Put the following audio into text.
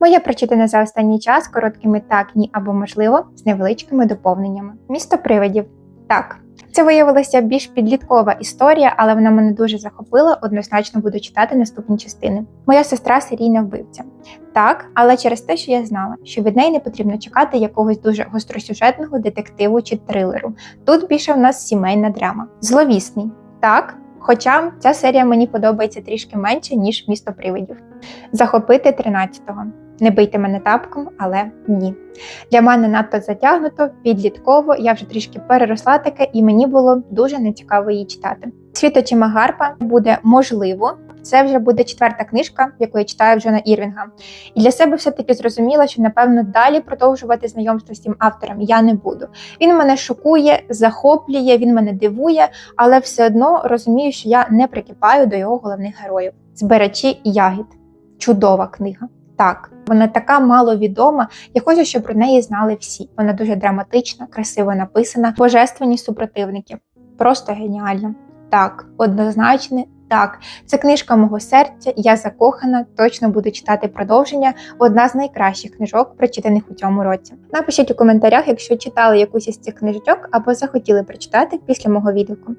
Моє прочитане за останній час короткими так, ні або можливо з невеличкими доповненнями. Місто привидів. Так. Це виявилася більш підліткова історія, але вона мене дуже захопила. Однозначно буду читати наступні частини. Моя сестра серійна вбивця. Так, але через те, що я знала, що від неї не потрібно чекати якогось дуже гостросюжетного детективу чи трилеру. Тут більше в нас сімейна драма. Зловісний. Так, хоча ця серія мені подобається трішки менше, ніж місто привидів. Захопити 13-го. Не бийте мене тапком, але ні. Для мене надто затягнуто, підлітково, я вже трішки переросла таке, і мені було дуже нецікаво її читати. Світ очима Гарпа буде можливо. Це вже буде четверта книжка, яку я читаю Джона Ірвінга. І для себе все-таки зрозуміла, що напевно далі продовжувати знайомство з цим автором я не буду. Він мене шокує, захоплює, він мене дивує, але все одно розумію, що я не прикипаю до його головних героїв. Збирачі ягід. Чудова книга. Так, вона така маловідома. Я хочу, щоб про неї знали всі. Вона дуже драматична, красиво написана, божественні супротивники. Просто геніально. Так, однозначно, так. Це книжка мого серця. Я закохана, точно буду читати продовження. Одна з найкращих книжок, прочитаних у цьому році. Напишіть у коментарях, якщо читали якусь із цих книжок або захотіли прочитати після мого відгуку.